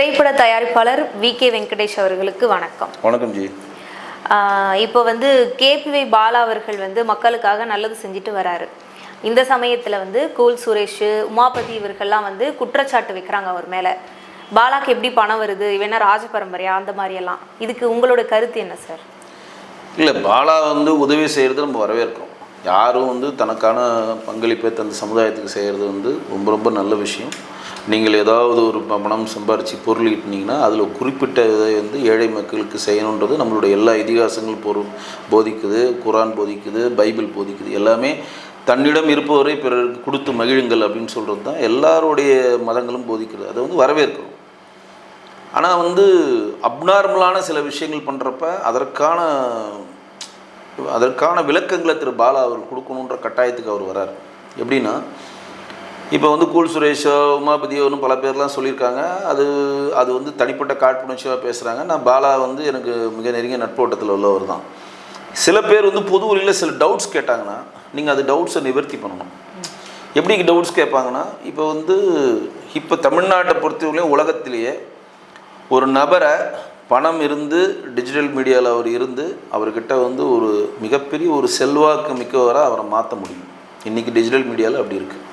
திரைப்பட தயாரிப்பாளர் V K Venkatesh அவர்களுக்கு வணக்கம். வணக்கம் ஜி. இப்போ வந்து கேபிவை பாலா அவர்கள் வந்து மக்களுக்காக நல்லது செஞ்சுட்டு வராரு. இந்த சமயத்தில் வந்து கூல் சுரேஷ் உமாபதி இவர்கள்லாம் வந்து குற்றச்சாட்டு வைக்கிறாங்க அவர் மேலே. பாலாக்கு எப்படி பணம் வருது இவனா ராஜ பரம்பரையா அந்த மாதிரியெல்லாம் இதுக்கு உங்களோட கருத்து என்ன சார்? இல்லை பாலா வந்து உதவி செய்கிறது நம்ம வரவேற்கிறோம். யாரும் வந்து தனக்கான பங்களிப்பை தந்த சமுதாயத்துக்கு செய்கிறது வந்து ரொம்ப ரொம்ப நல்ல விஷயம். நீங்கள் ஏதாவது ஒரு பணம் சம்பாரித்து பொருள் ஈட்டினீங்கன்னா அதில் குறிப்பிட்ட இதை வந்து ஏழை மக்களுக்கு செய்யணுன்றது நம்மளுடைய எல்லா இதிகாசங்களும் பொருள் போதிக்குது குரான் போதிக்குது பைபிள் போதிக்குது. எல்லாமே தன்னிடம் இருப்பவரை பிறருக்கு கொடுத்து மகிழுங்கள் அப்படின்னு சொல்கிறது தான் எல்லாருடைய மதங்களும் போதிக்கிறது. அதை வந்து வரவேற்கிறோம். ஆனால் வந்து அப்நார்மலான சில விஷயங்கள் பண்ணுறப்ப அதற்கான அதற்கான விளக்கங்களை திரு பாலா அவர் கொடுக்கணுன்ற கட்டாயத்துக்கு அவர் வரார். எப்படின்னா இப்போ வந்து கூல் சுரேஷோ உமாபதியோன்னு பல பேர்லாம் சொல்லியிருக்காங்க. அது அது வந்து தனிப்பட்ட காட்புணர்ச்சியாக பேசுகிறாங்க நான் பாலா வந்து எனக்கு மிக நெருங்கிய நட்போட்டத்தில் உள்ளவர் தான். சில பேர் வந்து பொது வழியில் சில டவுட்ஸ் கேட்டாங்கன்னா நீங்கள் அது டவுட்ஸை நிவர்த்தி பண்ணணும். எப்படி டவுட்ஸ் கேட்பாங்கன்னா இப்போ வந்து இப்போ தமிழ்நாட்டை பொறுத்தவரையும் உலகத்திலேயே ஒரு நபரை பணம் இருந்து டிஜிட்டல் மீடியாவில் அவர் இருந்து அவர்கிட்ட வந்து ஒரு மிகப்பெரிய ஒரு செல்வாக்கு மிக்கவராக அவரை மாற்ற முடியும். இன்றைக்கி டிஜிட்டல் மீடியாவில் அப்படி இருக்குது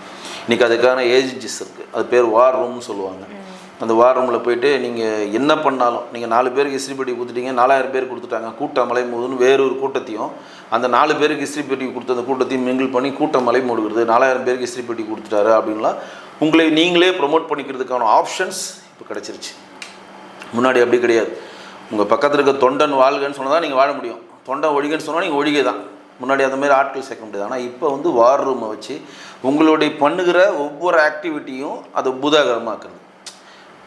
இன்றைக்கி அதுக்கான ஏஜென்சிஸ் இருக்குது அது பேர் வார் ரூம்னு சொல்லுவாங்க. அந்த வார் ரூமில் போயிட்டு நீங்கள் என்ன பண்ணாலும் நீங்கள் நாலு பேருக்கு இஸ்திரி பெட்டி கொடுத்துட்டீங்க நாலாயிரம் பேர் கொடுத்துட்டாங்க கூட்டம் மலை மோதுன்னு வேறொரு கூட்டத்தையும் அந்த நாலு பேருக்கு இஸ்திரி பெட்டி கொடுத்த அந்த கூட்டத்தையும் மிங்கிள் பண்ணி கூட்டம் மலை மூடுகிறது நாலாயிரம் பேருக்கு இஸ்திரி பெட்டி கொடுத்துட்டாரு அப்படின்லாம் உங்களை நீங்களே ப்ரொமோட் பண்ணிக்கிறதுக்கான ஆப்ஷன்ஸ் இப்போ கிடச்சிருச்சு. முன்னாடி அப்படி கிடையாது. உங்கள் பக்கத்தில் இருக்க தொண்டன் வாழ்கன்னு சொன்னால் தான் நீங்கள் வாழ முடியும். தொண்டன் ஒழிகன்னு சொன்னால் நீங்கள் ஒழிகை தான். முன்னாடி அந்த மாதிரி ஆட்கள் சேர்க்க முடியாது. ஆனால் இப்போ வந்து வார் ரூமை வச்சு உங்களுடைய பண்ணுகிற ஒவ்வொரு ஆக்டிவிட்டியும் அதை பூதாகரமாக்குறது.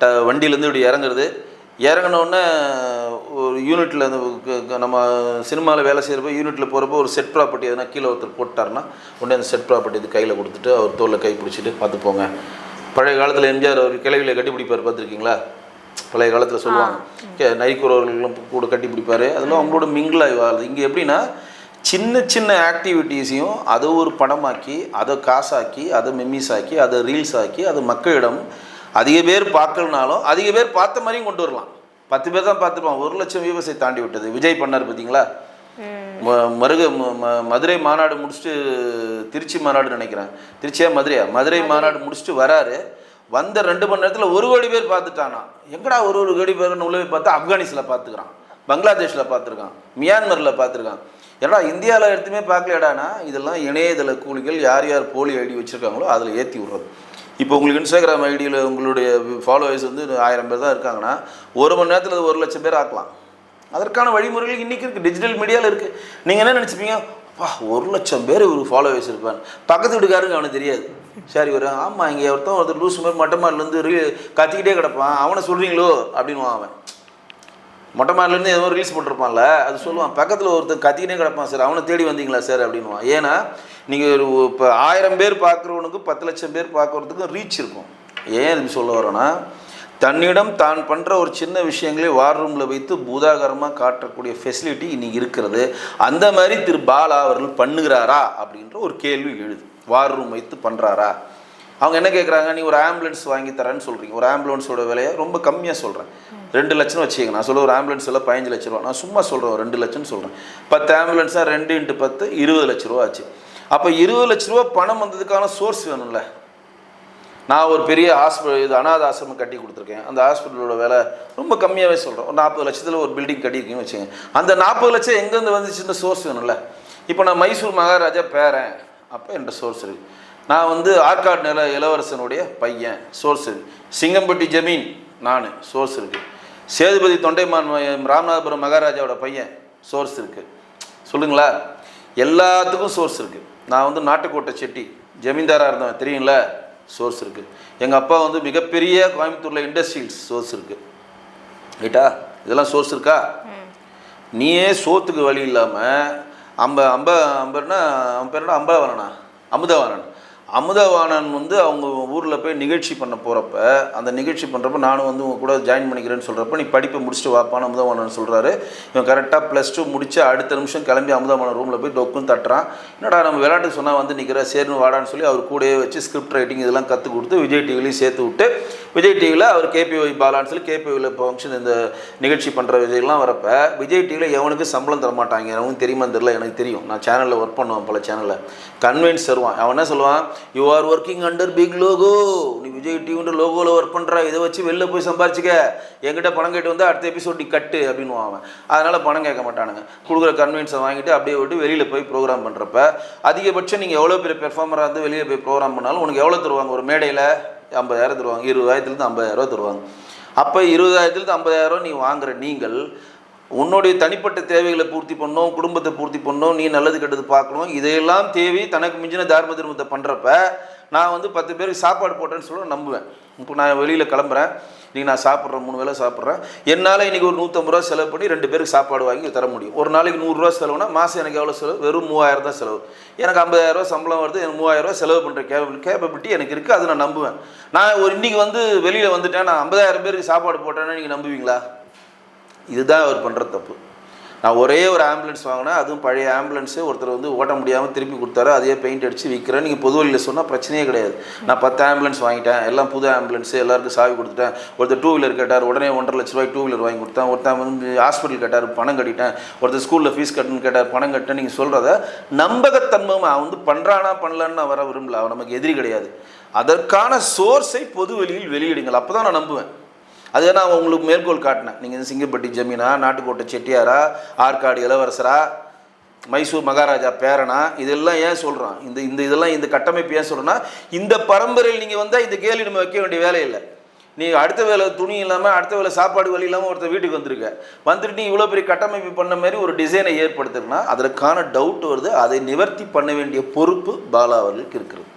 ட வண்டியிலேருந்து இப்படி இறங்குறது. இறங்கினோடனே ஒரு யூனிட்டில் அந்த நம்ம சினிமாவில் வேலை செய்கிறப்ப யூனிட்டில் போகிறப்போ ஒரு செட் ப்ராப்பர்ட்டி எதனா கீழே ஒருத்தர் போட்டாருன்னா உடனே அந்த செட் ப்ராப்பர்ட்டி இது கையில் கொடுத்துட்டு அவர் தோளில் கை பிடிச்சிட்டு பார்த்து போங்க பழைய காலத்தில் எம்ஜிஆர் அவர் கிளைகளை கட்டி பிடிப்பார் பார்த்துருக்கீங்களா? பழைய காலத்தில் சொல்லுவாங்க. நரிக்குறவர்களும் கூட கட்டி பிடிப்பாரு. அதெல்லாம் அவங்களோட மிங்கிளாகி வாழுது. இங்கே எப்படின்னா சின்ன சின்ன ஆக்டிவிட்டீஸையும் அதை ஒரு படமாக்கி அதை காசாக்கி அதை மெம்மிஸ் ஆக்கி அதை ரீல்ஸ் ஆக்கி அதை மக்களிடம் அதிக பேர் பார்க்கலனாலும் அதிக பேர் பார்த்த மாதிரியும் கொண்டு வரலாம். பத்து பேர் தான் பார்த்துருப்பான் ஒரு லட்சம் வியூவர்ஸை தாண்டி விட்டது. விஜய் பண்ணார் பார்த்தீங்களா? மருக மதுரை மாநாடு முடிச்சுட்டு திருச்சி மாநாடு நினைக்கிறேன். திருச்சியா மதுரையா? மதுரை மாநாடு முடிச்சுட்டு வராரு. வந்த ரெண்டு மணி நேரத்தில் ஒரு கோடி பேர் பார்த்துட்டானா? எங்கடா ஒரு ஒரு கோடி பேர் உள்ள பார்த்தா ஆப்கானிஸ்ல பார்த்துக்கிறான். பங்களாதேஷில் பார்த்துருக்கான். மியான்மரில் பார்த்துருக்கான். ஏன்னா இந்தியாவில் எடுத்துமே பார்க்கலடானா இதெல்லாம் இணையதள கூலிகள் யார் யார் போலி ஐடி வச்சுருக்காங்களோ அதில் ஏற்றி விட்றது. இப்போ உங்களுக்கு இன்ஸ்டாகிராம் ஐடியில் உங்களுடைய ஃபாலோவர்ஸ் வந்து ஆயிரம் பேர் தான் இருக்காங்கன்னா ஒரு மணி நேரத்தில் ஒரு லட்சம் பேர் ஆக்கலாம். அதற்கான வழிமுறைகள் இன்றைக்கி இருக்குது டிஜிட்டல் மீடியாவில் இருக்குது நீங்கள் என்ன நினச்சிப்பீங்க? அப்பா ஒரு லட்சம் பேர் ஒரு ஃபாலோவர்ஸ் இருப்பான் பக்கத்து வீட்டுக்காருங்க அவனுக்கு தெரியாது. சரி ஒரு ஆமாம் இங்கே ஒருத்தன் ஒருத்தர் லூஸ் மாதிரி மொட்டை ரீ கத்திக்கிட்டே கிடப்பான். அவனை சொல்கிறீங்களோ அப்படின்னு அவன். மொட்டை மாடிலேருந்து ஏதோ ரீல்ஸ் போட்டிருப்பான்ல அது சொல்லுவான் பக்கத்தில் ஒருத்தன் கத்திக்கிட்டே கிடப்பான் சார் அவனை தேடி வந்தீங்களா சார்? அப்படின்வான் ஏன்னா நீங்கள் ஒரு இப்போ ஆயிரம் பேர் பார்க்குறவனுக்கு பத்து லட்சம் பேர் பார்க்குறதுக்கும் ரீச் இருக்கும். ஏன் இது சொல்ல வரோன்னா தன்னிடம் தான் பண்ணுற ஒரு சின்ன விஷயங்களே வார் ரூமில் வைத்து பூதாகரமாக காட்டக்கூடிய ஃபெசிலிட்டி இன்னைக்கு இருக்கிறது. அந்த மாதிரி திரு பாலா அவர்கள் பண்ணுகிறாரா அப்படின்ற ஒரு கேள்வி எழுது. வார் ரூம் வைத்து பண்ணுறாரா அவங்க என்ன கேட்குறாங்க நீ ஒரு ஆம்புலன்ஸ் வாங்கி தரேன்னு சொல்கிறீங்க ஒரு ஆம்புலன்ஸோட விலையை ரொம்ப கம்மியாக சொல்கிறேன் ரெண்டு லட்சம் வச்சுக்கங்க. நான் சொல்ல ஒரு ஆம்புலன்ஸ் எல்லாம் பதினஞ்சு லட்ச ரூபா. நான் சும்மா சொல்கிறேன் ஒரு ரெண்டு லட்சம்னு சொல்கிறேன் பத்து ஆம்புலன்ஸாக ரெண்டு இன்ட்டு பத்து இருபது லட்ச ரூபா ஆச்சு. அப்போ இருபது லட்ச ரூபா பணம் வந்ததுக்கான சோர்ஸ் வேணும்ல. நான் ஒரு பெரிய ஹாஸ்பிட்டல் இது அனாத ஆசிரமம் கட்டி கொடுத்துருக்கேன். அந்த ஹாஸ்பிட்டலோட விலை ரொம்ப கம்மியாகவே சொல்கிறேன் ஒரு நாற்பது லட்சத்தில் ஒரு பில்டிங் கட்டியிருக்கீங்கன்னு வச்சுங்க அந்த நாற்பது லட்சம் எங்கேருந்து வந்துச்சுன்னு சோர்ஸ் வேணும்ல. இப்போ நான் மைசூர் மகாராஜா பேரன். அப்போ என்கிட்ட சோர்ஸ் இருக்குது நான் வந்து ஆற்காடு நில இளவரசனுடைய பையன் சோர்ஸ் இருக்குது சிங்கம்பட்டி ஜமீன் நான் சோர்ஸ் இருக்குது சேதுபதி தொண்டைமான் ராமநாதபுரம் மகாராஜாவோட பையன் சோர்ஸ் இருக்குது சொல்லுங்களா? எல்லாத்துக்கும் சோர்ஸ் இருக்குது நான் வந்து நாட்டுக்கோட்டை செட்டி ஜமீன்தாராக இருந்தவன் தெரியுங்களா சோர்ஸ் இருக்குது எங்கள் அப்பா வந்து மிகப்பெரிய கோயம்புத்தூரில் இண்டஸ்ட்ரியல்ஸ் சோர்ஸ் இருக்குது ரைட்டா? இதெல்லாம் சோர்ஸ் இருக்கா? நீயே சோத்துக்கு வழி இல்லாமல் அம்ப அம்ப அம்பர்னா அவன் பேர் என்ன? அம்பலவாணனா அமுதவாணன் அமுதவாணன் வந்து அவங்க ஊரில் போய் நிகழ்ச்சி பண்ண போகிறப்ப அந்த நிகழ்ச்சி பண்ணுறப்ப நானும் வந்து உங்க கூட ஜாயின் பண்ணிக்கிறேன்னு சொல்கிறப்ப நீ படிப்பை முடிச்சுட்டு வாப்பான்னு அமுதவாணன் சொல்கிறாரு இவன் கரெக்டாக ப்ளஸ் டூ முடிச்சு அடுத்த நிமிஷம் கிளம்பி அமுதவாணன் ரூமில் போய் டொக்குன்னு தட்டுறான். என்னடா நம்ம விளையாட்டு சொன்னால் வந்து நிற்கிற சேர்னு வாடான்னு சொல்லி அவர் கூடயே வச்சு ஸ்கிரிப்ட் ரைட்டிங் இதெல்லாம் கற்றுக் கொடுத்து விஜய் டிவிலையும் சேர்த்து விட்டு விஜய் டிவியில் அவர் கேபிஒய் பாலான்னு சொல்லி கேபிஒயில் ஃபங்க்ஷன் இந்த நிகழ்ச்சி பண்ணுற விஜய்லாம் வரப்ப விஜய் டிவியில் எவனுக்கு சம்பளம் தர மாட்டாங்க எனக்கு தெரியுமா தெரியல எனக்கு தெரியும். நான் சேனலில் ஒர்க் பண்ணுவேன் பல சேனலில் கன்வென்ஸ் தருவான். அவன் என்ன சொல்லுவான்? You are working under big logo நீ விஜய் டிவின்ற லோகோவில் ஒர்க் பண்ணுற இதை வச்சு வெளில போய் சம்பாரிச்சிக்க. என்கிட்ட பணம் கேட்டு வந்து அடுத்த எபிசோட் நீ கட்டு அப்படின்னு அவன். அதனால் பணம் கேட்க மாட்டானுங்க. கொடுக்குற கன்வென்ஸை வாங்கிட்டு அப்படியே விட்டு வெளியில் போய் ப்ரோக்ராம் பண்ணுறப்ப அதிகபட்சம் நீங்கள் எவ்வளோ பெரிய பெர்ஃபார்மராக இருந்து வெளியே போய் ப்ரோக்ராம் பண்ணாலும் உனக்கு எவ்வளோ தருவாங்க? ஒரு மேடையில் ஐம்பதாயிரம் தருவாங்க. இருபதாயிரத்துலேருந்து ஐம்பதாயிரரூவா தருவாங்க. அப்போ இருபதாயிரத்துலேருந்து ஐம்பதாயிரம் நீ வாங்குற நீங்கள் உன்னுடைய தனிப்பட்ட தேவைகளை பூர்த்தி பண்ணணும் குடும்பத்தை பூர்த்தி பண்ணணும் நீ நல்லது கெட்டது பார்க்கணும். இதையெல்லாம் தேவி தனக்கு மிஞ்சின தார்ம தர்மத்தை பண்ணுறப்ப நான் வந்து பத்து பேருக்கு சாப்பாடு போட்டேன்னு சொல்ல நம்புவேன். இப்போ நான் வெளியில் கிளம்புறேன். இன்றைக்கி நான் சாப்பிட்றேன் மூணு வேளை சாப்பிட்றேன். என்னால் இன்றைக்கி ஒரு நூற்றம்பது ரூபா செலவு பண்ணி ரெண்டு பேருக்கு சாப்பாடு வாங்கி தர முடியும். ஒரு நாளைக்கு நூறுரூவா செலவுனா மாதம் எனக்கு எவ்வளோ செலவு? வெறும் மூவாயிரம் தான் செலவு. எனக்கு ஐம்பதாயிரரூவா சம்பளம் வருது எனக்கு மூவாயிரரூவா செலவு பண்ணுற கேப கேப்பபிலிட்டி எனக்கு இருக்குது அதை நான் நம்புவேன். நான் ஒரு இன்றைக்கி வந்து வெளியில் வந்துட்டேன் நான் ஐம்பதாயிரம் பேருக்கு சாப்பாடு போட்டேன்னா நீங்கள் நம்புவீங்களா? இதுதான் அவர் பண்ணுற தப்பு. நான் ஒரே ஒரு ஆம்புலன்ஸ் வாங்கினேன் அதுவும் பழைய ஆம்புலன்ஸு ஒருத்தர் வந்து ஓட்ட முடியாமல் திருப்பி கொடுத்தாரு அதே பெயிண்ட் அடித்து விற்கிறேன் நீங்கள் பொது வழியில் சொன்னால் பிரச்சனையே கிடையாது. நான் பத்து ஆம்புலன்ஸ் வாங்கிட்டேன் எல்லாம் புது ஆம்புலன்ஸு எல்லாருக்கும் சாவி கொடுத்துட்டேன். ஒருத்தர் டூ வீலர் கேட்டார் உடனே ஒன்றரை லட்ச ரூபாய் டூ வீலர் வாங்கி கொடுத்தேன். ஒருத்தன் வந்து ஹாஸ்பிட்டல் கேட்டார் பணம் கட்டிட்டேன். ஒருத்தர் ஸ்கூலில் ஃபீஸ் கட்டணும்னு கேட்டார் பணம் கட்டேன் நீங்கள் சொல்கிறத நம்பகத்தன்மை அவன் வந்து பண்ணுறானா பண்ணலான்னு நான் வர விரும்பல. அவன் நமக்கு எதிரி கிடையாது. அதற்கான சோர்ஸை பொது வெளியில் வெளியிடுங்கள். அப்போ தான் நான் நம்புவேன். அது நான் உங்களுக்கு மேற்கோள் காட்டினேன். நீங்கள் இந்த சிங்கப்பட்டி ஜமீனா நாட்டுக்கோட்டை செட்டியாரா ஆற்காடு இளவரசரா மைசூர் மகாராஜா பேரனா இதெல்லாம் ஏன் சொல்கிறான் இந்த இந்த இதெல்லாம் இந்த கட்டமைப்பு ஏன் சொல்கிறேன்னா இந்த பரம்பரையில் நீங்கள் வந்தால் இந்த கேள்வி நம்ம வைக்க வேண்டிய வேலை இல்லை. நீ அடுத்த வேலை துணி இல்லாமல் அடுத்த வேலை சாப்பாடு வழி இல்லாமல் ஒருத்தர் வீட்டுக்கு வந்திருக்க. வந்துட்டு நீ இவ்வளோ பெரிய கட்டமைப்பு பண்ண மாதிரி ஒரு டிசைனை ஏற்படுத்துறனா அதற்கான டவுட் வருது. அதை நிவர்த்தி பண்ண வேண்டிய பொறுப்பு பாலா அவர்களுக்கு இருக்கிறது.